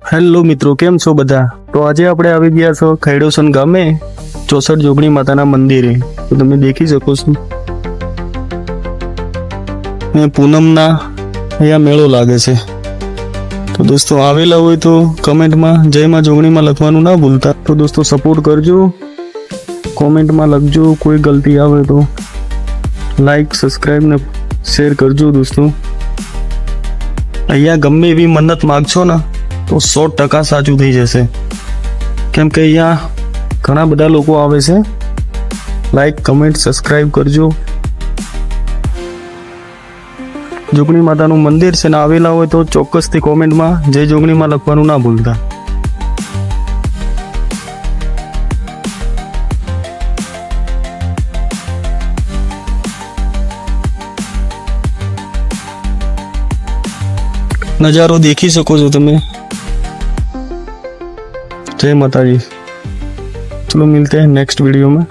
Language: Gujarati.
હેલો મિત્રો, કેમ છો બધા? તો આજે આપણે આવી ગયા છો ખૈડોસન ગામે, ચોસઠ જોગણી માતાના મંદિરે. તો તમે દેખી શકો છો. ને પૂનમના અહીંયા મેળો લાગે છે. તો દોસ્તો, આવેલા હોય તો કમેન્ટમાં જયમાં જોગણીમાં લખવાનું ના ભૂલતા. તો દોસ્તો સપોર્ટ કરજો. કોમેન્ટમાં લખજો, કોઈ ગલતી આવે તો. લાઈક સબસ્ક્રાઈબ ને શેર કરજો દોસ્તો. અહીંયા ગમે એવી મન્નત માગશો ને તો સો ટકા સાચું થઈ જશે. કેમ કે અહીંયા ઘણા બધા લોકો આવે છે. લાઈક કમેન્ટ સબસ્ક્રાઈબ કરજો. જોગણી માતાનું મંદિર છે ને આવેલા હોય તો ચોક્કસથી કોમેન્ટમાં જય જોગણીમાં લખવાનું ના ભૂલતા. નજારો દેખી શકો છો તમે. जय माता जी चलो मिलते हैं नेक्स्ट वीडियो में